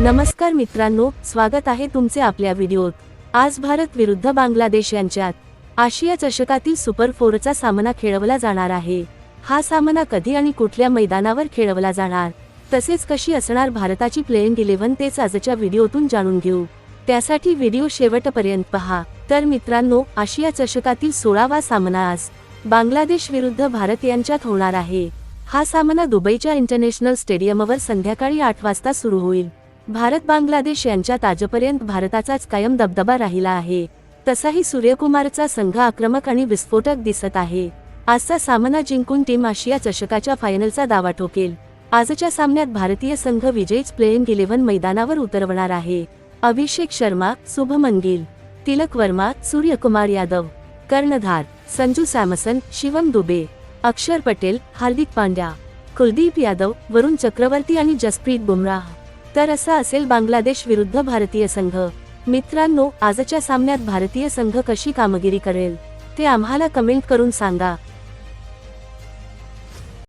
नमस्कार मित्रांनो स्वागत आहे तुमचे आपल्या व्हिडिओत. आज भारत विरुद्ध बांगलादेश यांच्यात आशिया चषकातील सुपर फोरचा सामना खेळवला जाणार आहे. हा सामना कधी आणि कुठल्या मैदानावर खेळवला जाणार तसेच कशी असणार भारताची प्लेइंग इलेव्हन तेच आजच्या व्हिडिओतून जाणून घेऊ. त्यासाठी व्हिडिओ शेवटपर्यंत पहा. तर मित्रांनो आशिया चषकातील सोळावा सामना आज बांगलादेश विरुद्ध भारत यांच्यात होणार आहे. हा सामना दुबईच्या इंटरनॅशनल स्टेडियमवर संध्याकाळी आठ वाजता सुरू होईल. भारत बांगलादेश यांच्यात आजपर्यंत भारताचाच कायम दबदबा राहिला आहे. तसाही सूर्यकुमारचा संघ आक्रमक आणि विस्फोटक दिसत आहे. आजचा सामना जिंकून टीम आशिया चषकाच्या फायनलचा दावा ठोकेल. आजच्या सामन्यात भारतीय संघ विजयच प्लेइंग इलेव्हन मैदानावर उतरवणार आहे. अभिषेक शर्मा शुभमन गिल तिलक वर्मा सूर्यकुमार यादव कर्णधार संजू सॅमसन शिवम दुबे अक्षर पटेल हार्दिक पांड्या कुलदीप यादव वरुण चक्रवर्ती आणि जसप्रीत बुमराह. तर असा असेल बांगलादेश विरुद्ध भारतीय संघ. मित्रांनो आजच्या सामन्यात भारतीय संघ कशी कामगिरी करेल ते आम्हाला कमेंट करून सांगा.